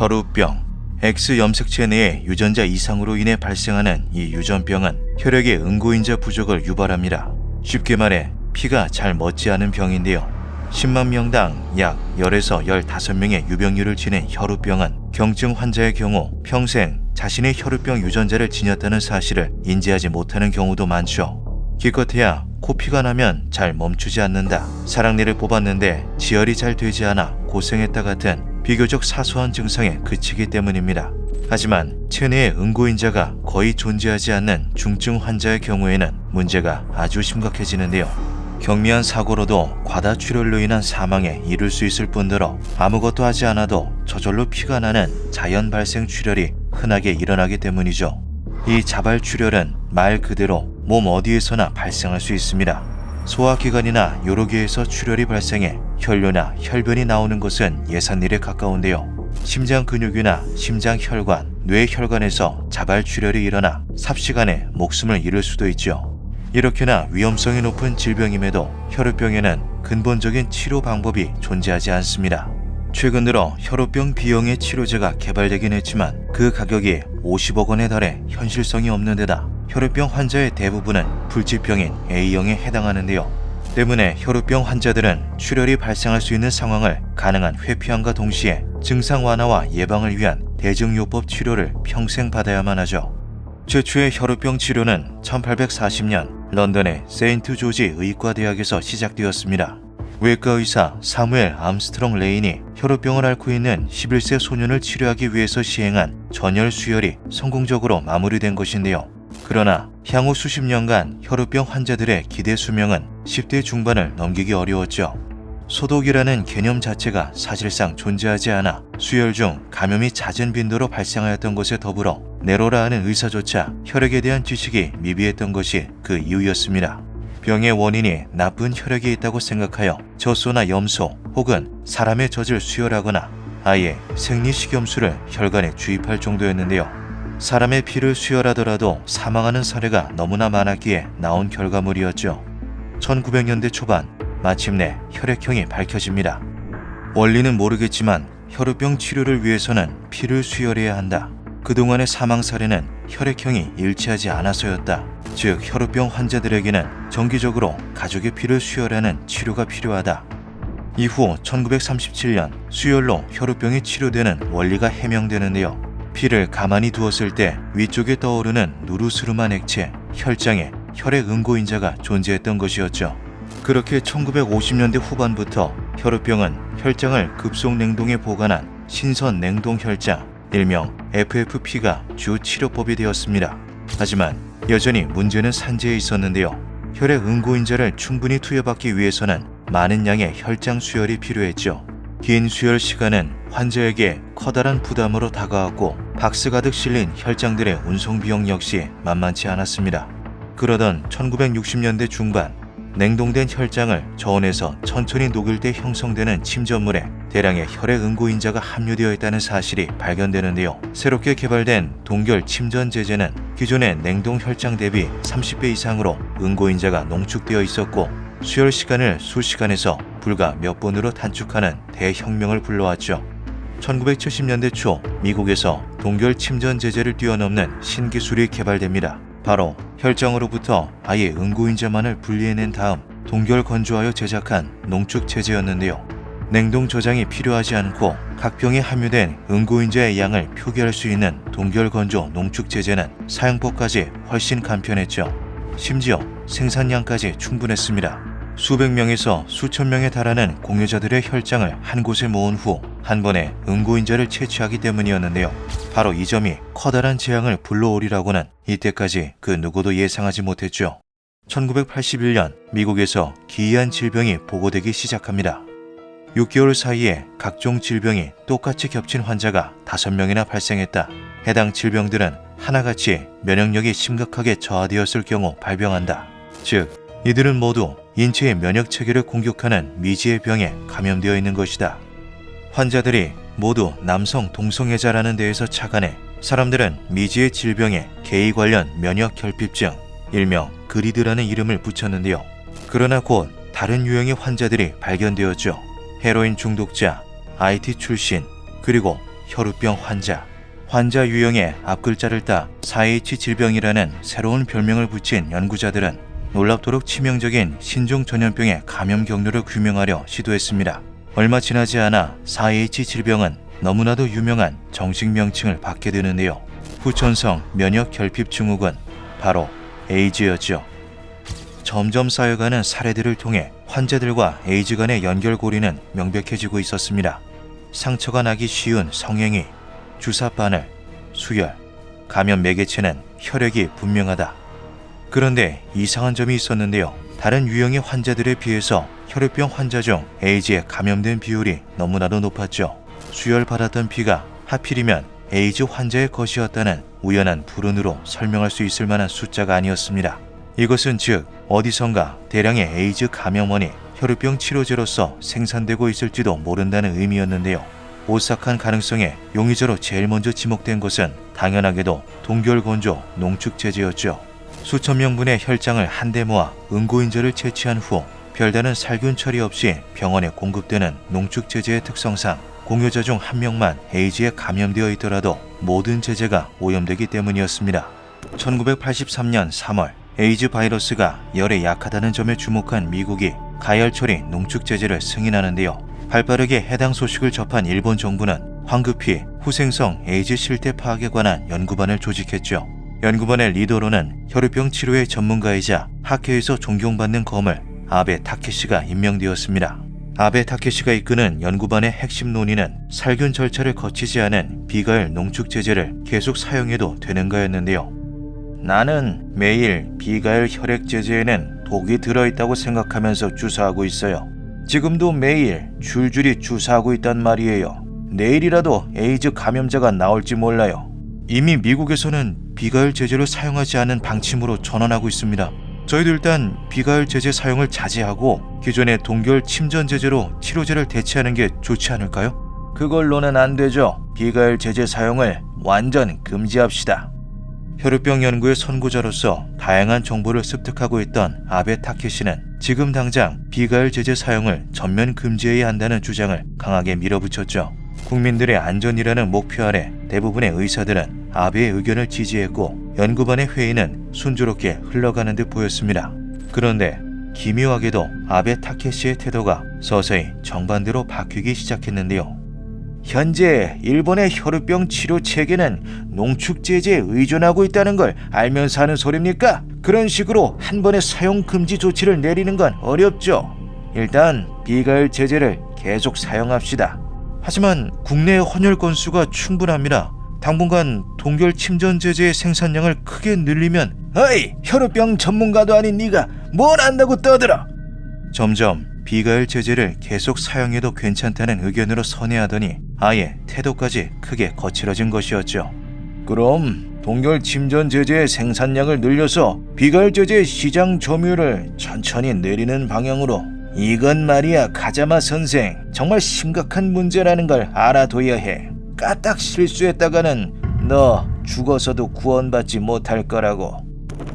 혈우병. X 염색체 내의 유전자 이상으로 인해 발생하는 이 유전병은 혈액의 응고인자 부족을 유발합니다. 쉽게 말해 피가 잘 멎지 않은 병인데요. 10만 명당 약 10에서 15명의 유병률을 지닌 혈우병은 경증 환자의 경우 평생 자신의 혈우병 유전자를 지녔다는 사실을 인지하지 못하는 경우도 많죠. 기껏해야 코피가 나면 잘 멈추지 않는다. 사랑니를 뽑았는데 지혈이 잘 되지 않아 고생했다 같은 비교적 사소한 증상에 그치기 때문입니다. 하지만 체내에 응고인자가 거의 존재하지 않는 중증 환자의 경우에는 문제가 아주 심각해지는데요. 경미한 사고로도 과다 출혈로 인한 사망에 이를 수 있을 뿐더러 아무것도 하지 않아도 저절로 피가 나는 자연 발생 출혈이 흔하게 일어나기 때문이죠. 이 자발 출혈은 말 그대로 몸 어디에서나 발생할 수 있습니다. 소화기관이나 요로기에서 출혈이 발생해 혈뇨나 혈변이 나오는 것은 예산일에 가까운데요. 심장 근육이나 심장 혈관, 뇌 혈관에서 자발 출혈이 일어나 삽시간에 목숨을 잃을 수도 있죠. 이렇게나 위험성이 높은 질병임에도 혈우병에는 근본적인 치료 방법이 존재하지 않습니다. 최근 들어 혈우병 비용의 치료제가 개발되긴 했지만 그 가격이 50억 원에 달해 현실성이 없는 데다 혈우병 환자의 대부분은 불치병인 A형에 해당하는데요. 때문에 혈우병 환자들은 출혈이 발생할 수 있는 상황을 가능한 회피함과 동시에 증상 완화와 예방을 위한 대증요법 치료를 평생 받아야만 하죠. 최초의 혈우병 치료는 1840년 런던의 세인트 조지 의과대학에서 시작되었습니다. 외과 의사 사무엘 암스트롱 레인이 혈우병을 앓고 있는 11세 소년을 치료하기 위해서 시행한 전열 수혈이 성공적으로 마무리된 것인데요. 그러나 향후 수십 년간 혈우병 환자들의 기대 수명은 10대 중반을 넘기기 어려웠죠. 소독이라는 개념 자체가 사실상 존재하지 않아 수혈 중 감염이 잦은 빈도로 발생하였던 것에 더불어 네로라 하는 의사조차 혈액에 대한 지식이 미비했던 것이 그 이유였습니다. 병의 원인이 나쁜 혈액에 있다고 생각하여 젖소나 염소 혹은 사람의 젖을 수혈하거나 아예 생리식염수를 혈관에 주입할 정도였는데요. 사람의 피를 수혈하더라도 사망하는 사례가 너무나 많았기에 나온 결과물이었죠. 1900년대 초반 마침내 혈액형이 밝혀집니다. 원리는 모르겠지만 혈우병 치료를 위해서는 피를 수혈해야 한다. 그동안의 사망 사례는 혈액형이 일치하지 않아서였다. 즉 혈우병 환자들에게는 정기적으로 가족의 피를 수혈하는 치료가 필요하다. 이후 1937년 수혈로 혈우병이 치료되는 원리가 해명되는데요. 피를 가만히 두었을 때 위쪽에 떠오르는 누르스름한 액체, 혈장에 혈액 응고인자가 존재했던 것이었죠. 그렇게 1950년대 후반부터 혈우병은 혈장을 급속 냉동에 보관한 신선 냉동 혈장, 일명 FFP가 주 치료법이 되었습니다. 하지만 여전히 문제는 산재에 있었는데요. 혈액 응고인자를 충분히 투여받기 위해서는 많은 양의 혈장 수혈이 필요했죠. 긴 수혈 시간은 환자에게 커다란 부담으로 다가왔고 박스 가득 실린 혈장들의 운송 비용 역시 만만치 않았습니다. 그러던 1960년대 중반 냉동된 혈장을 저온에서 천천히 녹일 때 형성되는 침전물에 대량의 혈액 응고인자가 함유되어 있다는 사실이 발견되는데요. 새롭게 개발된 동결 침전 제제는 기존의 냉동 혈장 대비 30배 이상으로 응고인자가 농축되어 있었고 수혈 시간을 수시간에서 불과 몇 분으로 단축하는 대혁명을 불러왔죠. 1970년대 초 미국에서 동결 침전 제제를 뛰어넘는 신기술이 개발됩니다. 바로 혈장으로부터 아예 응고인자만을 분리해낸 다음 동결 건조하여 제작한 농축 제제였는데요. 냉동 저장이 필요하지 않고 각 병에 함유된 응고인자의 양을 표기할 수 있는 동결 건조 농축 제제는 사용법까지 훨씬 간편했죠. 심지어 생산량까지 충분했습니다. 수백 명에서 수천 명에 달하는 공유자들의 혈장을 한 곳에 모은 후 한 번에 응고인자를 채취하기 때문이었는데요. 바로 이 점이 커다란 재앙을 불러오리라고는 이때까지 그 누구도 예상하지 못했죠. 1981년 미국에서 기이한 질병이 보고되기 시작합니다. 6개월 사이에 각종 질병이 똑같이 겹친 환자가 5명이나 발생했다. 해당 질병들은 하나같이 면역력이 심각하게 저하되었을 경우 발병한다. 즉, 이들은 모두 인체의 면역 체계를 공격하는 미지의 병에 감염되어 있는 것이다. 환자들이 모두 남성 동성애자라는 데에서 착안해 사람들은 미지의 질병에 게이 관련 면역 결핍증, 일명 그리드라는 이름을 붙였는데요. 그러나 곧 다른 유형의 환자들이 발견되었죠. 헤로인 중독자, IT 출신, 그리고 혈우병 환자. 환자 유형의 앞글자를 따 4H 질병이라는 새로운 별명을 붙인 연구자들은 놀랍도록 치명적인 신종 전염병의 감염 경로를 규명하려 시도했습니다. 얼마 지나지 않아 4H 질병은 너무나도 유명한 정식 명칭을 받게 되는데요. 후천성 면역 결핍 증후군, 바로 에이즈였죠. 점점 쌓여가는 사례들을 통해 환자들과 에이즈 간의 연결고리는 명백해지고 있었습니다. 상처가 나기 쉬운 성행위, 주사 바늘, 수혈, 감염 매개체는 혈액이 분명하다. 그런데 이상한 점이 있었는데요. 다른 유형의 환자들에 비해서 혈액병 환자 중 에이즈에 감염된 비율이 너무나도 높았죠. 수혈 받았던 피가 하필이면 에이즈 환자의 것이었다는 우연한 불운으로 설명할 수 있을 만한 숫자가 아니었습니다. 이것은 즉 어디선가 대량의 에이즈 감염원이 혈우병 치료제로서 생산되고 있을지도 모른다는 의미였는데요. 오싹한 가능성에 용의자로 제일 먼저 지목된 것은 당연하게도 동결건조 농축제제였죠. 수천 명분의 혈장을 한데 모아 응고인자를 채취한 후 별다른 살균 처리 없이 병원에 공급되는 농축제제의 특성상 공여자 중 한 명만 에이즈에 감염되어 있더라도 모든 제재가 오염되기 때문이었습니다. 1983년 3월 에이즈 바이러스가 열에 약하다는 점에 주목한 미국이 가열 처리 농축 제재를 승인하는데요. 발빠르게 해당 소식을 접한 일본 정부는 황급히 후생성 에이즈 실태 파악에 관한 연구반을 조직했죠. 연구반의 리더로는 혈우병 치료의 전문가이자 학회에서 존경받는 거물 아베 타케시가 임명되었습니다. 아베 타케시가 이끄는 연구반의 핵심 논의는 살균 절차를 거치지 않은 비가열 농축 제제를 계속 사용해도 되는가였는데요. 나는 매일 비가열 혈액 제제에는 독이 들어있다고 생각하면서 주사하고 있어요. 지금도 매일 줄줄이 주사하고 있단 말이에요. 내일이라도 에이즈 감염자가 나올지 몰라요. 이미 미국에서는 비가열 제제를 사용하지 않은 방침으로 전환하고 있습니다. 저희도 일단 비가열 제제 사용을 자제하고 기존의 동결 침전 제제로 치료제를 대체하는 게 좋지 않을까요? 그걸로는 안 되죠. 비가열 제제 사용을 완전 금지합시다. 혈우병 연구의 선구자로서 다양한 정보를 습득하고 있던 아베 타케시는 지금 당장 비가열 제제 사용을 전면 금지해야 한다는 주장을 강하게 밀어붙였죠. 국민들의 안전이라는 목표 아래 대부분의 의사들은 아베의 의견을 지지했고 연구반의 회의는 순조롭게 흘러가는 듯 보였습니다. 그런데 기묘하게도 아베 타케시의 태도가 서서히 정반대로 바뀌기 시작했는데요. 현재 일본의 혈우병 치료 체계는 농축 제제에 의존하고 있다는 걸 알면서 하는 소리입니까? 그런 식으로 한 번에 사용 금지 조치를 내리는 건 어렵죠. 일단 비가열 제제를 계속 사용합시다. 하지만 국내 헌혈 건수가 충분합니다. 당분간 동결 침전 제제의 생산량을 크게 늘리면 어이 혈우병 전문가도 아닌 네가 뭘 안다고 떠들어 점점 비가열 제제를 계속 사용해도 괜찮다는 의견으로 선회하더니 아예 태도까지 크게 거칠어진 것이었죠. 그럼 동결 침전 제제의 생산량을 늘려서 비가열 제제 시장 점유율을 천천히 내리는 방향으로 이건 말이야 가자마 선생 정말 심각한 문제라는 걸 알아둬야 해. 까딱 실수했다가는 너 죽어서도 구원받지 못할 거라고.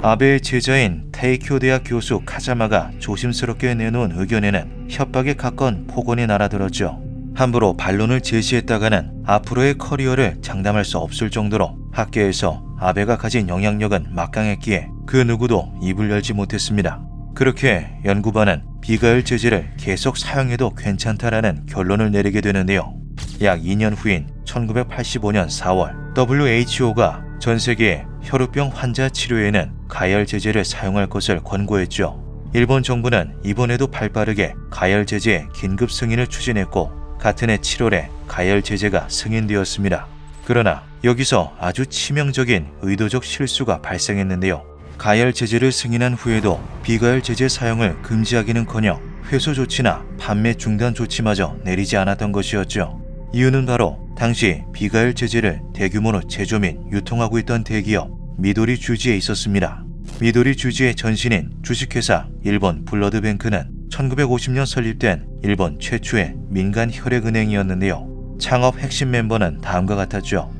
아베의 제자인 테이쿄 대학 교수 카자마가 조심스럽게 내놓은 의견에는 협박에 가까운 폭언이 날아들었죠. 함부로 반론을 제시했다가는 앞으로의 커리어를 장담할 수 없을 정도로 학계에서 아베가 가진 영향력은 막강했기에 그 누구도 입을 열지 못했습니다. 그렇게 연구반은 비가열 제제를 계속 사용해도 괜찮다라는 결론을 내리게 되는데요. 약 2년 후인 1985년 4월 WHO가 전 세계 혈우병 환자 치료에는 가열 제제를 사용할 것을 권고했죠. 일본 정부는 이번에도 발빠르게 가열 제제 긴급 승인을 추진했고 같은 해 7월에 가열 제제가 승인되었습니다. 그러나 여기서 아주 치명적인 의도적 실수가 발생했는데요. 가열 제제를 승인한 후에도 비가열 제제 사용을 금지하기는커녕 회수 조치나 판매 중단 조치마저 내리지 않았던 것이었죠. 이유는 바로 당시 비가열 제제를 대규모로 제조 및 유통하고 있던 대기업 미도리 주지에 있었습니다. 미도리 주지의 전신인 주식회사 일본 블러드뱅크는 1950년 설립된 일본 최초의 민간 혈액은행이었는데요. 창업 핵심 멤버는 다음과 같았죠.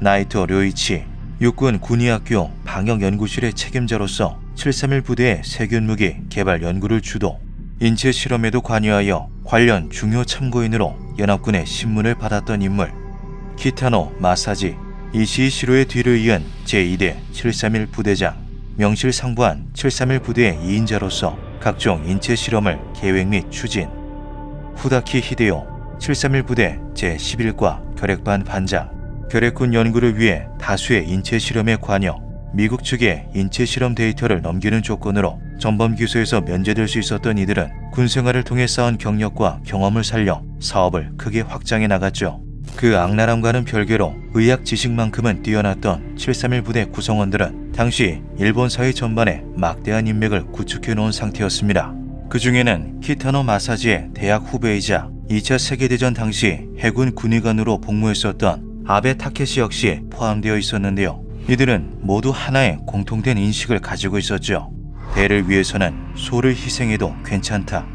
나이토 료이치, 육군 군의학교 방역연구실의 책임자로서 731 부대의 세균무기 개발 연구를 주도, 인체 실험에도 관여하여 관련 중요 참고인으로 연합군의 신문을 받았던 인물. 키타노 마사지, 이시시로의 뒤를 이은 제2대 731 부대장, 명실상부한 731 부대의 2인자로서 각종 인체 실험을 계획 및 추진, 후다키 히데요 731 부대 제11과 결핵반 반장, 결핵군 연구를 위해 다수의 인체 실험에 관여, 미국 측에 인체 실험 데이터를 넘기는 조건으로 전범 기소에서 면제될 수 있었던 이들은 군 생활을 통해 쌓은 경력과 경험을 살려 사업을 크게 확장해 나갔죠. 그 악랄함과는 별개로 의학 지식만큼은 뛰어났던 731 부대 구성원들은 당시 일본 사회 전반에 막대한 인맥을 구축해 놓은 상태였습니다. 그 중에는 키타노 마사지의 대학 후배이자 2차 세계대전 당시 해군 군의관으로 복무했었던 아베 타케시 역시 포함되어 있었는데요. 이들은 모두 하나의 공통된 인식을 가지고 있었죠. 대를 위해서는 소를 희생해도 괜찮다.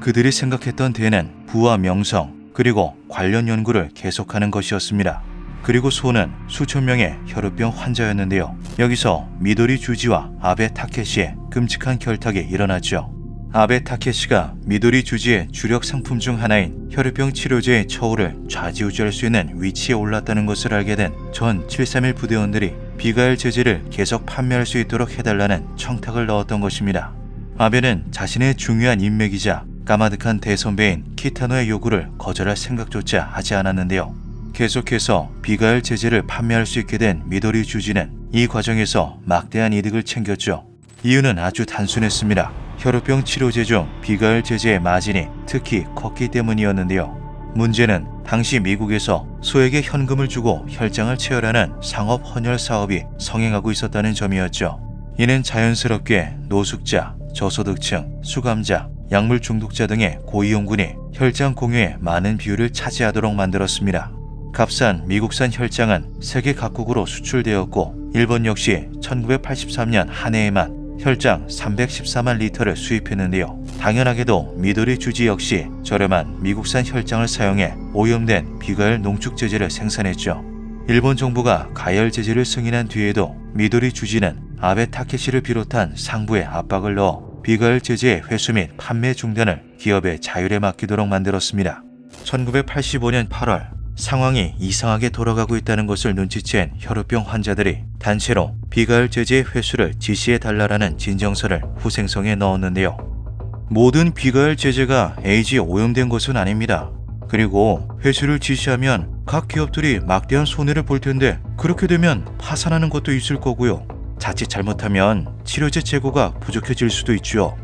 그들이 생각했던 대는 부와 명성 그리고 관련 연구를 계속하는 것이었습니다. 그리고 소는 수천 명의 혈우병 환자였는데요. 여기서 미도리 주지와 아베 타케시의 끔찍한 결탁이 일어났죠. 아베 타케시가 미도리 주지의 주력 상품 중 하나인 혈우병 치료제의 처우를 좌지우지할 수 있는 위치에 올랐다는 것을 알게 된 전 731 부대원들이 비가일 제재를 계속 판매할 수 있도록 해달라는 청탁을 넣었던 것입니다. 아베는 자신의 중요한 인맥이자 까마득한 대선배인 키타노의 요구를 거절할 생각조차 하지 않았는데요. 계속해서 비가일 제재를 판매할 수 있게 된 미도리 주지는 이 과정에서 막대한 이득을 챙겼죠. 이유는 아주 단순했습니다. 혈우병 치료제 중 비가일 제재의 마진이 특히 컸기 때문이었는데요. 문제는 당시 미국에서 소에게 현금을 주고 혈장을 채혈하는 상업 헌혈 사업이 성행하고 있었다는 점이었죠. 이는 자연스럽게 노숙자, 저소득층, 수감자, 약물 중독자 등의 고위험군이 혈장 공유에 많은 비율을 차지하도록 만들었습니다. 값싼 미국산 혈장은 세계 각국으로 수출되었고 일본 역시 1983년 한 해에만 혈장 314만 리터를 수입했는데요. 당연하게도 미도리 주지 역시 저렴한 미국산 혈장을 사용해 오염된 비가열 농축 제제를 생산했죠. 일본 정부가 가열 제재를 승인한 뒤에도 미도리 주지는 아베 타케시를 비롯한 상부에 압박을 넣어 비가열 제재의 회수 및 판매 중단을 기업의 자율에 맡기도록 만들었습니다. 1985년 8월 상황이 이상하게 돌아가고 있다는 것을 눈치챈 혈우병 환자들이 단체로 비가열 제재의 회수를 지시해 달라라는 진정서를 후생성에 넣었는데요. 모든 비가열 제재가 에이지에 오염된 것은 아닙니다. 그리고 회수를 지시하면 각 기업들이 막대한 손해를 볼 텐데 그렇게 되면 파산하는 것도 있을 거고요. 자칫 잘못하면 치료제 재고가 부족해질 수도 있죠.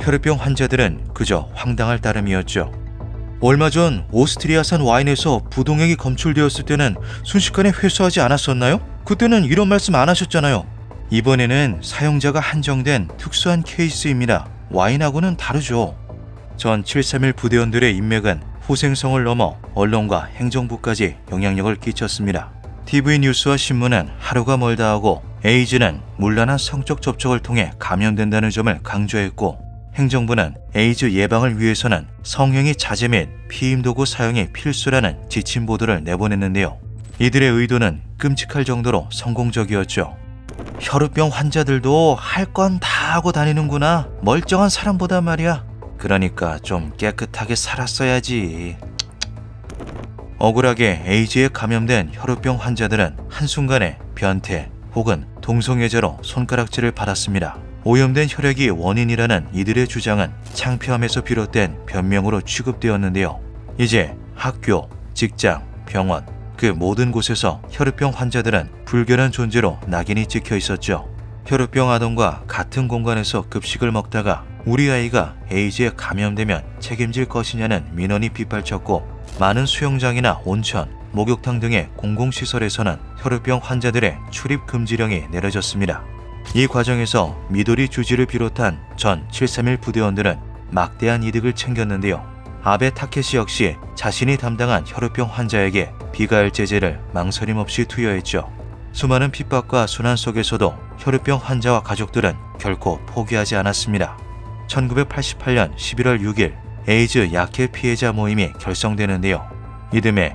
혈우병 환자들은 그저 황당할 따름이었죠. 얼마 전 오스트리아산 와인에서 부동액이 검출되었을 때는 순식간에 회수하지 않았었나요? 그때는 이런 말씀 안 하셨잖아요. 이번에는 사용자가 한정된 특수한 케이스입니다. 와인하고는 다르죠. 전 731 부대원들의 인맥은 후생성을 넘어 언론과 행정부까지 영향력을 끼쳤습니다. TV 뉴스와 신문은 하루가 멀다 하고 에이즈는 문란한 성적 접촉을 통해 감염된다는 점을 강조했고 행정부는 에이즈 예방을 위해서는 성형이 자제 및 피임 도구 사용이 필수라는 지침 보도를 내보냈는데요. 이들의 의도는 끔찍할 정도로 성공적이었죠. 혈우병 환자들도 할 건 다 하고 다니는구나. 멀쩡한 사람보다 말이야. 그러니까 좀 깨끗하게 살았어야지. 억울하게 에이즈에 감염된 혈우병 환자들은 한순간에 변태 혹은 동성애자로 손가락질을 받았습니다. 오염된 혈액이 원인이라는 이들의 주장은 창피함에서 비롯된 변명으로 취급되었는데요. 이제 학교, 직장, 병원, 그 모든 곳에서 혈우병 환자들은 불결한 존재로 낙인이 찍혀 있었죠. 혈우병 아동과 같은 공간에서 급식을 먹다가 우리 아이가 에이즈에 감염되면 책임질 것이냐는 민원이 빗발쳤고 많은 수영장이나 온천, 목욕탕 등의 공공시설에서는 혈우병 환자들의 출입 금지령이 내려졌습니다. 이 과정에서 미도리 주지를 비롯한 전 731 부대원들은 막대한 이득을 챙겼는데요. 아베 타케시 역시 자신이 담당한 혈우병 환자에게 비가열 제재를 망설임 없이 투여했죠. 수많은 핍박과 순환 속에서도 혈우병 환자와 가족들은 결코 포기하지 않았습니다. 1988년 11월 6일 에이즈 약해 피해자 모임이 결성되는데요. 이듬해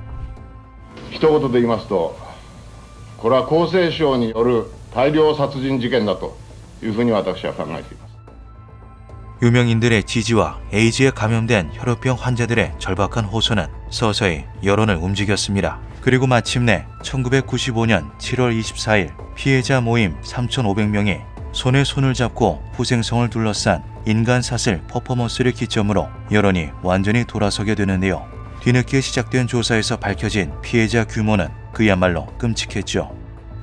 一言で言いますとこれは厚生省による大量殺人事件だというふうに私は考えています 유명인들의 지지와 에이즈에 감염된 혈우병 환자들의 절박한 호소는 서서히 여론을 움직였습니다. 그리고 마침내 1995년 7월 24일 피해자 모임 3,500명이 손에 손을 잡고 후생성을 둘러싼 인간 사슬 퍼포먼스를 기점으로 여론이 완전히 돌아서게 되는데요. 뒤늦게 시작된 조사에서 밝혀진 피해자 규모는 그야말로 끔찍했죠.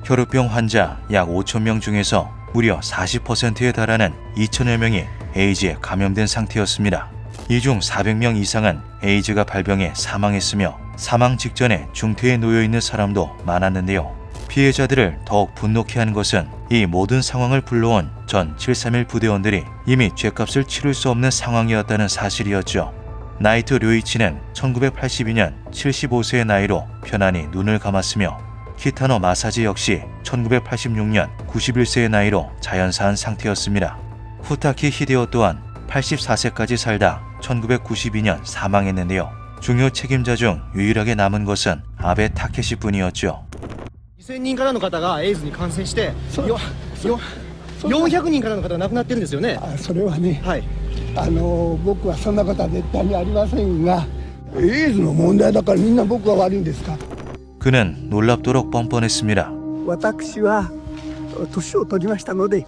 혈우병 환자 약 5,000명 중에서 무려 40%에 달하는 2천여 명이 에이즈에 감염된 상태였습니다. 이 중 400명 이상은 에이즈가 발병해 사망했으며 사망 직전에 중태에 놓여 있는 사람도 많았는데요. 피해자들을 더욱 분노케 한 것은 이 모든 상황을 불러온 전 731 부대원들이 이미 죗값을 치를 수 없는 상황이었다는 사실이었죠. 나이트 료이치는 1982년 75세의 나이로 편안히 눈을 감았으며 키타노 마사지 역시 1986년 91세의 나이로 자연사한 상태였습니다. 후타키 히데오 또한 84세까지 살다 1992년 사망했는데요. 중요 책임자 중 유일하게 남은 것은 아베 타케시 뿐이었죠. 2000人からの方がエイズに感染してそうよよそう400人からの方が亡くなってるんですよねあそれはね、はい あの僕はそんなことは絶対にありませんがエイズの問題だからみんな僕が悪いんですか 그는 놀랍도록 뻔뻔했습니다. 私は年を取りましたので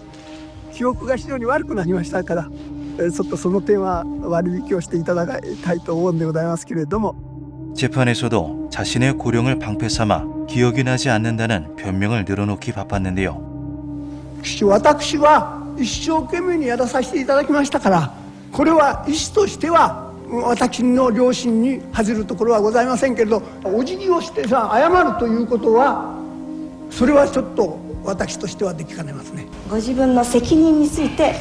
記憶が非常に悪くなりましたからえちょっとその点は割引をしていただきたいと思うんでございますけれども 재판에서도 자신의 고령을 방패 삼아 기억이 나지 않는다는 변명을 늘어놓기 바빴는데요. 私は 一生懸命にやらさせていただきましたからこれは医師としてはうん私の良心に恥じるところはございませんけれどお辞儀をしてさ謝るということはそれはちょっと私としてはできかねますねご自分の責任について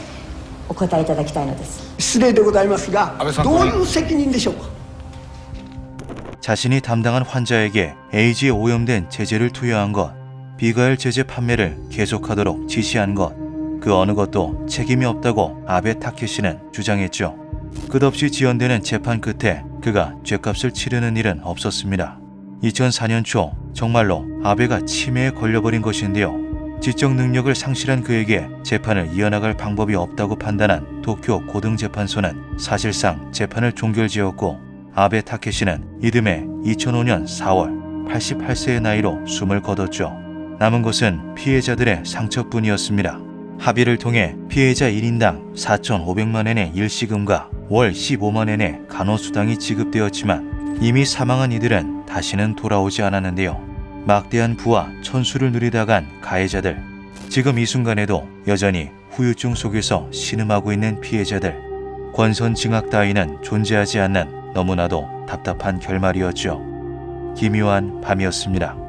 お答えいただきたいのです失礼でございますが安倍さんどういう責任でしょうか 자신이 담당한 환자에게 에이즈에 오염된 제재를 투여한 것, 비가열 제재 판매를 계속하도록 지시한 것, 그 어느 것도 책임이 없다고 아베 타케시는 주장했죠. 끝없이 지연되는 재판 끝에 그가 죗값을 치르는 일은 없었습니다. 2004년 초 정말로 아베가 치매에 걸려버린 것인데요. 지적 능력을 상실한 그에게 재판을 이어나갈 방법이 없다고 판단한 도쿄 고등재판소는 사실상 재판을 종결지었고 아베 타케시는 이듬해 2005년 4월 88세의 나이로 숨을 거뒀죠. 남은 것은 피해자들의 상처뿐이었습니다. 합의를 통해 피해자 1인당 4,500만 엔의 일시금과 월 15만 엔의 간호수당이 지급되었지만 이미 사망한 이들은 다시는 돌아오지 않았는데요. 막대한 부와 천수를 누리다 간 가해자들. 지금 이 순간에도 여전히 후유증 속에서 신음하고 있는 피해자들. 권선 징악 따위는 존재하지 않는 너무나도 답답한 결말이었죠. 기묘한 밤이었습니다.